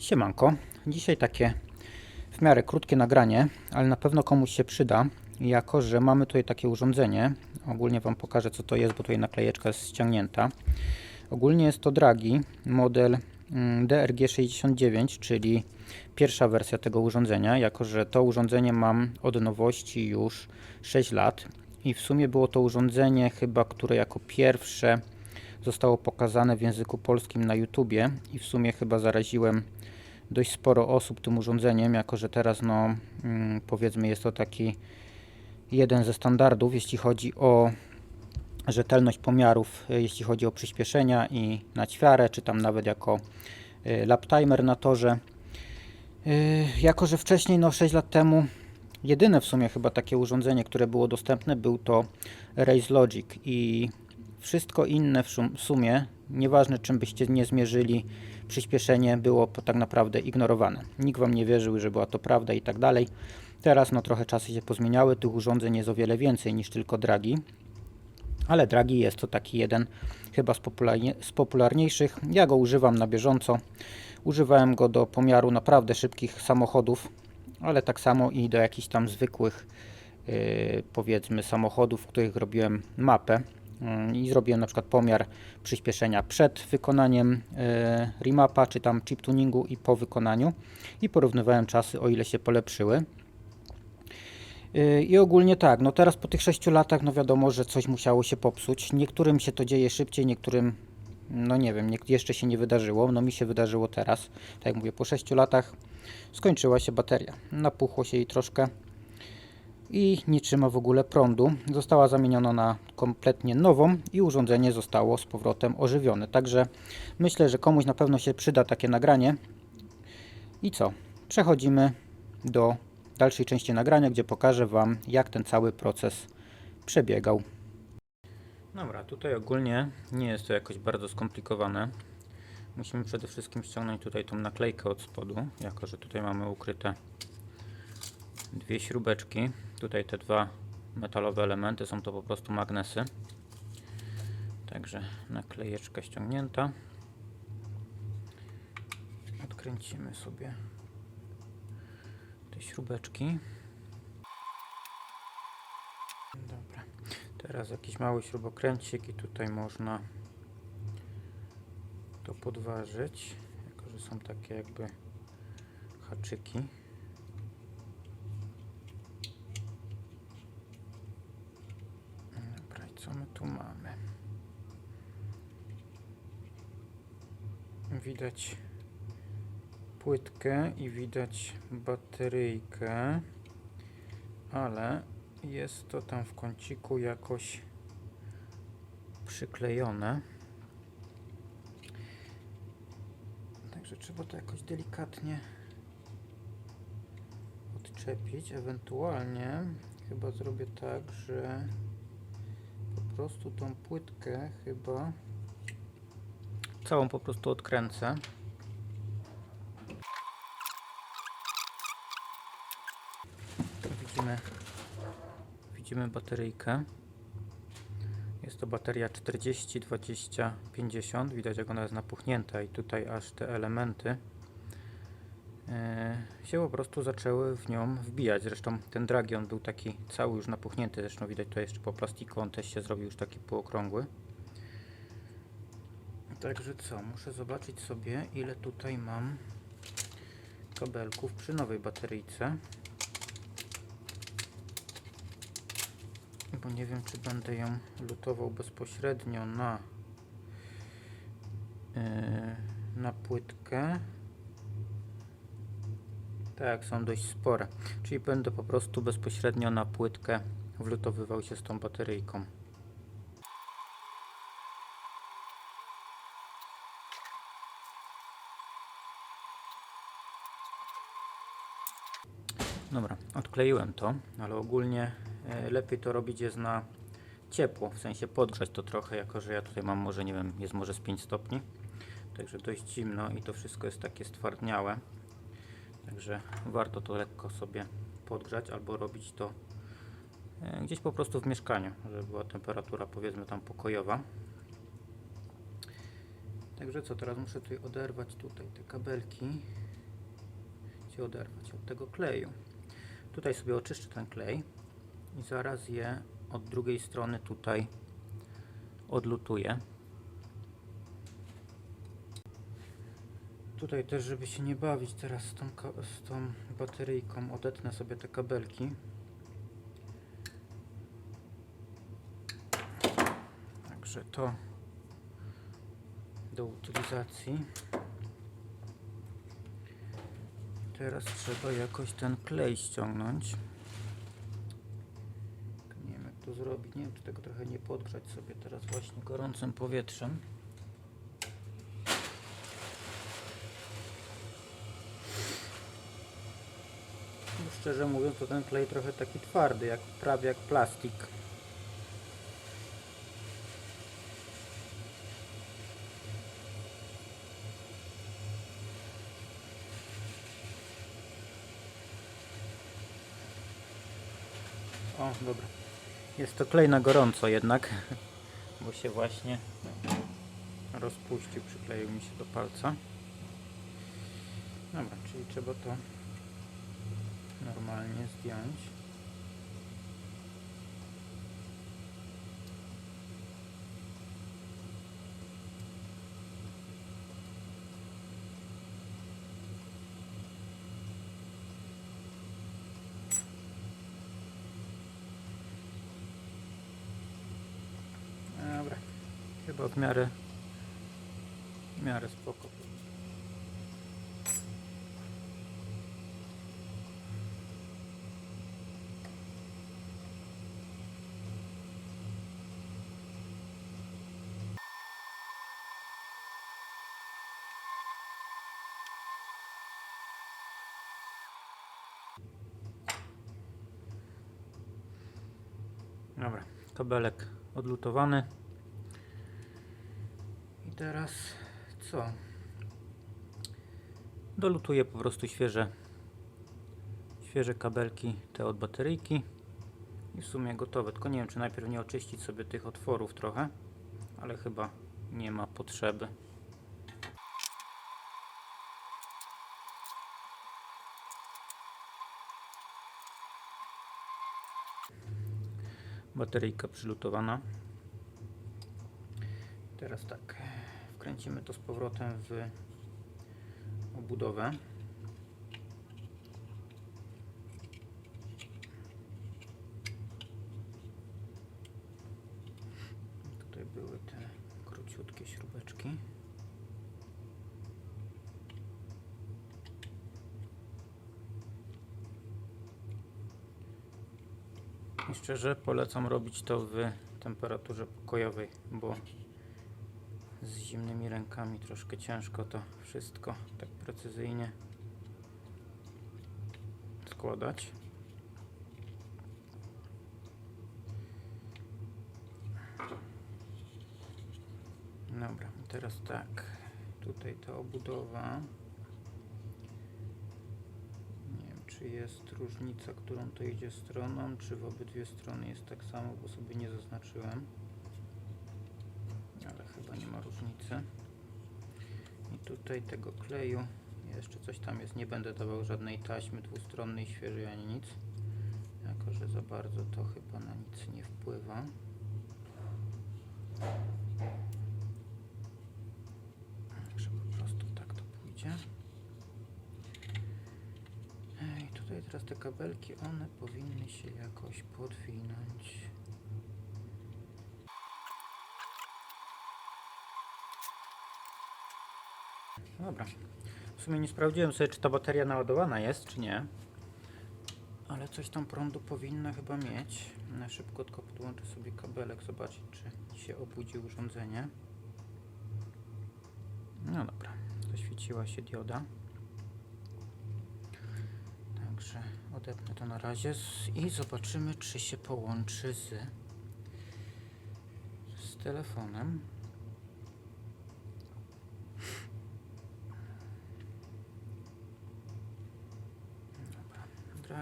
Siemanko. Dzisiaj takie w miarę krótkie nagranie, ale na pewno komuś się przyda, jako że mamy tutaj takie urządzenie. Ogólnie Wam pokażę co to jest, bo tutaj naklejeczka jest ściągnięta. Ogólnie jest to Dragi, model mm, DRG69, czyli pierwsza wersja tego urządzenia, jako że to urządzenie mam od nowości już 6 lat i w sumie było to urządzenie chyba, które jako pierwsze zostało pokazane w języku polskim na YouTubie i w sumie chyba zaraziłem dość sporo osób tym urządzeniem, jako że teraz no mm, powiedzmy jest to taki jeden ze standardów, jeśli chodzi o rzetelność pomiarów, y, jeśli chodzi o przyspieszenia i naćwiarę, czy tam nawet jako y, lap timer na torze. Y, Jako, że wcześniej, no 6 lat temu, jedyne w sumie chyba takie urządzenie, które było dostępne, był to Race Logic i wszystko inne w sumie, nieważne czym byście nie zmierzyli, przyspieszenie było tak naprawdę ignorowane. Nikt Wam nie wierzył, że była to prawda i tak dalej. Teraz no trochę czasy się pozmieniały, tych urządzeń jest o wiele więcej niż tylko dragi. Ale dragi jest to taki jeden chyba z, popularnie, z popularniejszych. Ja go używam na bieżąco. Używałem go do pomiaru naprawdę szybkich samochodów, ale tak samo i do jakichś tam zwykłych yy, powiedzmy samochodów, w których robiłem mapę i zrobiłem na przykład pomiar przyspieszenia przed wykonaniem yy, remapa czy tam chip tuningu i po wykonaniu i porównywałem czasy o ile się polepszyły. Yy, I ogólnie tak, no teraz po tych 6 latach, no wiadomo, że coś musiało się popsuć. Niektórym się to dzieje szybciej, niektórym, no nie wiem, jeszcze się nie wydarzyło. No mi się wydarzyło teraz. Tak jak mówię, po 6 latach skończyła się bateria. Napuchło się jej troszkę i nie trzyma w ogóle prądu. Została zamieniona na kompletnie nową i urządzenie zostało z powrotem ożywione. Także myślę, że komuś na pewno się przyda takie nagranie. I co? Przechodzimy do dalszej części nagrania, gdzie pokażę Wam, jak ten cały proces przebiegał. Dobra, tutaj ogólnie nie jest to jakoś bardzo skomplikowane. Musimy przede wszystkim ściągnąć tutaj tą naklejkę od spodu, jako że tutaj mamy ukryte dwie śrubeczki. Tutaj te dwa metalowe elementy są to po prostu magnesy. Także naklejeczka ściągnięta. Odkręcimy sobie te śrubeczki. Dobra. Teraz jakiś mały śrubokręcik i tutaj można to podważyć, jako że są takie jakby haczyki. Dobra, i co my tu mamy? Widać płytkę i widać bateryjkę, ale jest to tam w kąciku jakoś przyklejone. Także trzeba to jakoś delikatnie odczepić. Ewentualnie chyba zrobię tak, że po prostu tą płytkę chyba całą po prostu odkręcę. Widzimy widzimy bateryjkę. Jest to bateria 40, 20, 50. Widać jak ona jest napuchnięta i tutaj aż te elementy e, się po prostu zaczęły w nią wbijać. Zresztą ten Dragion był taki cały już napuchnięty. Zresztą widać to jeszcze po plastiku. On też się zrobił już taki półokrągły. Także co? Muszę zobaczyć sobie ile tutaj mam kabelków przy nowej bateryjce. bo nie wiem, czy będę ją lutował bezpośrednio na yy, na płytkę. Tak, są dość spore. Czyli będę po prostu bezpośrednio na płytkę wlutowywał się z tą bateryjką. Dobra, odkleiłem to, ale ogólnie e, lepiej to robić jest na ciepło, w sensie podgrzać to trochę, jako że ja tutaj mam może, nie wiem, jest może z 5 stopni, także dość zimno i to wszystko jest takie stwardniałe, także warto to lekko sobie podgrzać albo robić to e, gdzieś po prostu w mieszkaniu, żeby była temperatura powiedzmy tam pokojowa. Także co, teraz muszę tutaj oderwać tutaj te kabelki. Gdzie oderwać? Od tego kleju. Tutaj sobie oczyszczę ten klej i zaraz je od drugiej strony tutaj odlutuję. Tutaj też, żeby się nie bawić teraz z tą, z tą bateryjką, odetnę sobie te kabelki. Także to do utylizacji. Teraz trzeba jakoś ten klej ściągnąć. Nie wiem jak to zrobić. Nie wiem czy tego trochę nie podgrzać sobie teraz właśnie gorącym powietrzem. No, Szczerze mówiąc to ten klej trochę taki twardy, jak prawie jak plastik. O, dobra. Jest to klej na gorąco jednak, bo się właśnie rozpuścił, przykleił mi się do palca. Dobra, czyli trzeba to normalnie zdjąć. Dobra, chyba w miarę w miarę spoko. Dobra, kabelek odlutowany. Teraz co? Dolutuję po prostu świeże świeże kabelki te od bateryjki i w sumie gotowe. Tylko nie wiem, czy najpierw nie oczyścić sobie tych otworów trochę, ale chyba nie ma potrzeby. Bateryjka przylutowana. Teraz tak, wkręcimy to z powrotem w obudowę. Tutaj były te króciutkie śrubeczki. I szczerze polecam robić to w temperaturze pokojowej, bo z zimnymi rękami troszkę ciężko to wszystko tak precyzyjnie składać. Dobra, teraz tak. Tutaj ta obudowa. Nie wiem, czy jest różnica, którą to idzie stroną, czy w obydwie strony jest tak samo, bo sobie nie zaznaczyłem. Ma różnicy. I tutaj tego kleju jeszcze coś tam jest. Nie będę dawał żadnej taśmy dwustronnej, świeżej ani nic. Jako, że za bardzo to chyba na nic nie wpływa. Także po prostu tak to pójdzie. I tutaj teraz te kabelki, one powinny się jakoś podwinąć. Dobra. W sumie nie sprawdziłem sobie, czy ta bateria naładowana jest, czy nie. Ale coś tam prądu powinna chyba mieć. Na szybko tylko podłączę sobie kabelek, zobaczyć, czy się obudzi urządzenie. No dobra, zaświeciła się dioda. Także odepnę to na razie i zobaczymy, czy się połączy z, z telefonem.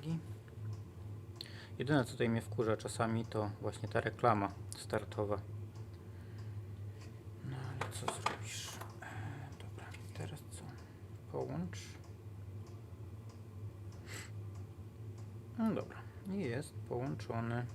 uwagi. Jedyne co tutaj mnie wkurza czasami to właśnie ta reklama startowa. No ale co zrobisz? E, dobra, teraz co? Połącz. No dobra, jest połączony.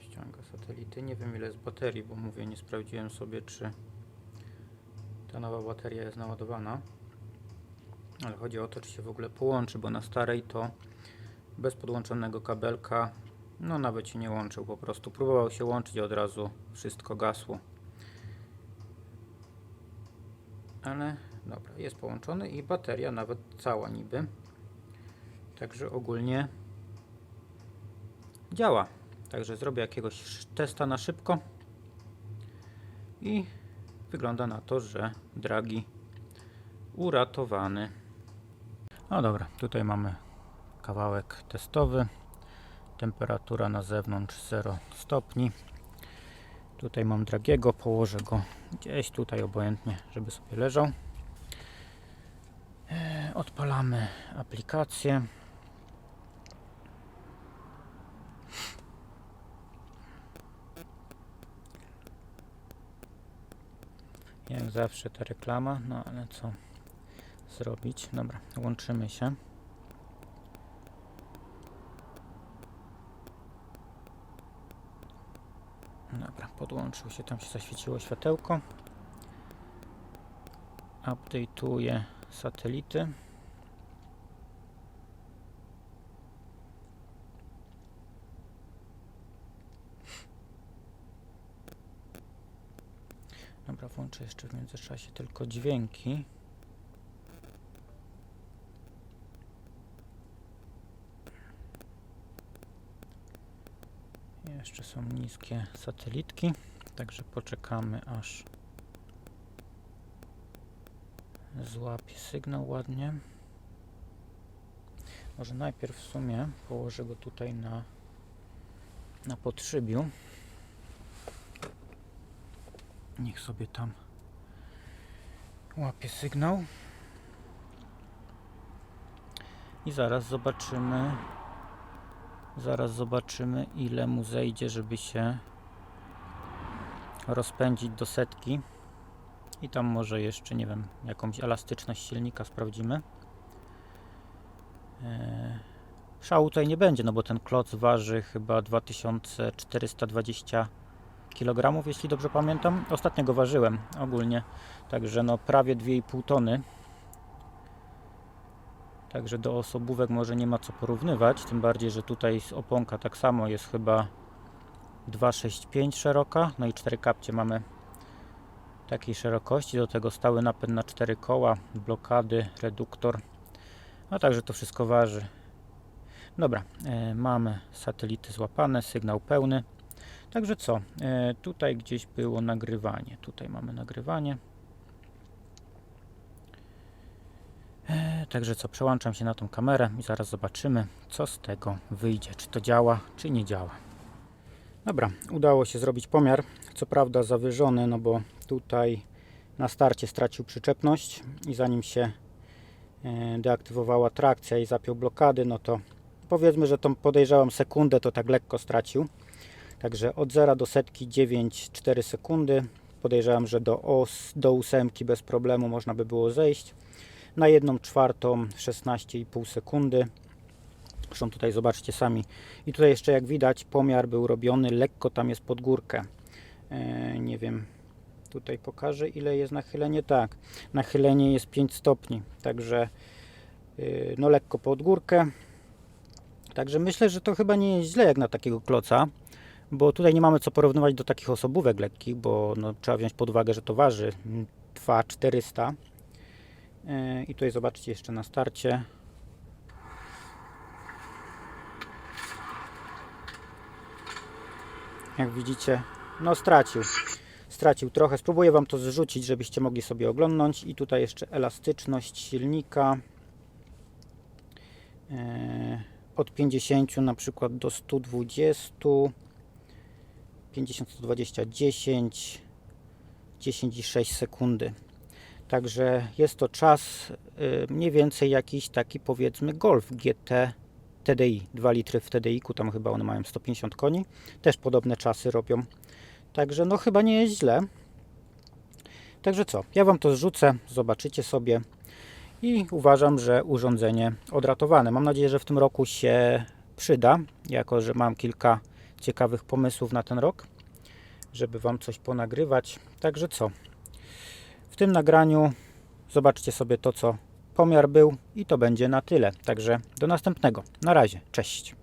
Ściąga satelity. Nie wiem ile jest baterii, bo mówię, nie sprawdziłem sobie czy ta nowa bateria jest naładowana. Ale chodzi o to, czy się w ogóle połączy, bo na starej to bez podłączonego kabelka, no nawet się nie łączył po prostu. Próbował się łączyć od razu wszystko gasło. Ale dobra, jest połączony i bateria nawet cała niby. Także ogólnie działa. Także zrobię jakiegoś testa na szybko i wygląda na to, że dragi uratowany. No dobra, tutaj mamy kawałek testowy. Temperatura na zewnątrz 0 stopni. Tutaj mam dragiego, położę go gdzieś tutaj obojętnie, żeby sobie leżał. E, Odpalamy aplikację. Jak zawsze ta reklama, no ale co zrobić? Dobra, łączymy się. Dobra, podłączył się, tam się zaświeciło światełko. Update'uję satelity. Dobra, włączę jeszcze w międzyczasie tylko dźwięki. Jeszcze są niskie satelitki, także poczekamy aż złapie sygnał ładnie. Może najpierw w sumie położę go tutaj na, na podszybiu. Niech sobie tam łapie sygnał. I zaraz zobaczymy, zaraz zobaczymy ile mu zejdzie, żeby się rozpędzić do setki. I tam może jeszcze, nie wiem, jakąś elastyczność silnika sprawdzimy. Eee, Szału tutaj nie będzie, no bo ten kloc waży chyba 2420 kg, jeśli dobrze pamiętam. Ostatnio go ważyłem ogólnie, także no prawie 2,5 tony. Także do osobówek może nie ma co porównywać, tym bardziej, że tutaj oponka tak samo jest chyba 2,65 szeroka, no i 4 kapcie mamy takiej szerokości, do tego stały napęd na 4 koła, blokady, reduktor, no także to wszystko waży. Dobra, e, mamy satelity złapane, sygnał pełny. Także co? E, tutaj gdzieś było nagrywanie. Tutaj mamy nagrywanie. E, także co? Przełączam się na tą kamerę i zaraz zobaczymy, co z tego wyjdzie. Czy to działa, czy nie działa. Dobra, udało się zrobić pomiar. Co prawda zawyżony, no bo tutaj na starcie stracił przyczepność i zanim się e, deaktywowała trakcja i zapiął blokady, no to powiedzmy, że tą podejrzewam sekundę to tak lekko stracił. Także od 0 do setki 9,4 sekundy. Podejrzewam, że do, os, do ósemki bez problemu można by było zejść. Na 1 czwartą 16,5 sekundy. Zresztą tutaj zobaczcie sami. I tutaj jeszcze jak widać pomiar był robiony lekko tam jest pod górkę. E, nie wiem, tutaj pokażę ile jest nachylenie. Tak, nachylenie jest 5 stopni. Także yy, no lekko pod górkę. Także myślę, że to chyba nie jest źle jak na takiego kloca bo tutaj nie mamy co porównywać do takich osobówek lekkich, bo no, trzeba wziąć pod uwagę, że to waży 2400 yy, i tutaj zobaczcie jeszcze na starcie. Jak widzicie no stracił. Stracił trochę, spróbuję Wam to zrzucić, żebyście mogli sobie oglądnąć. I tutaj jeszcze elastyczność silnika yy, od 50 na przykład do 120 50, 120, 10, 10,6 sekundy. Także jest to czas y, mniej więcej jakiś taki powiedzmy Golf GT TDI. 2 litry w TDI-ku, tam chyba one mają 150 koni. Też podobne czasy robią. Także no chyba nie jest źle. Także co, ja Wam to zrzucę, zobaczycie sobie i uważam, że urządzenie odratowane. Mam nadzieję, że w tym roku się przyda, jako że mam kilka ciekawych pomysłów na ten rok, żeby Wam coś ponagrywać. Także co? W tym nagraniu zobaczcie sobie to, co pomiar był i to będzie na tyle. Także do następnego. Na razie. Cześć.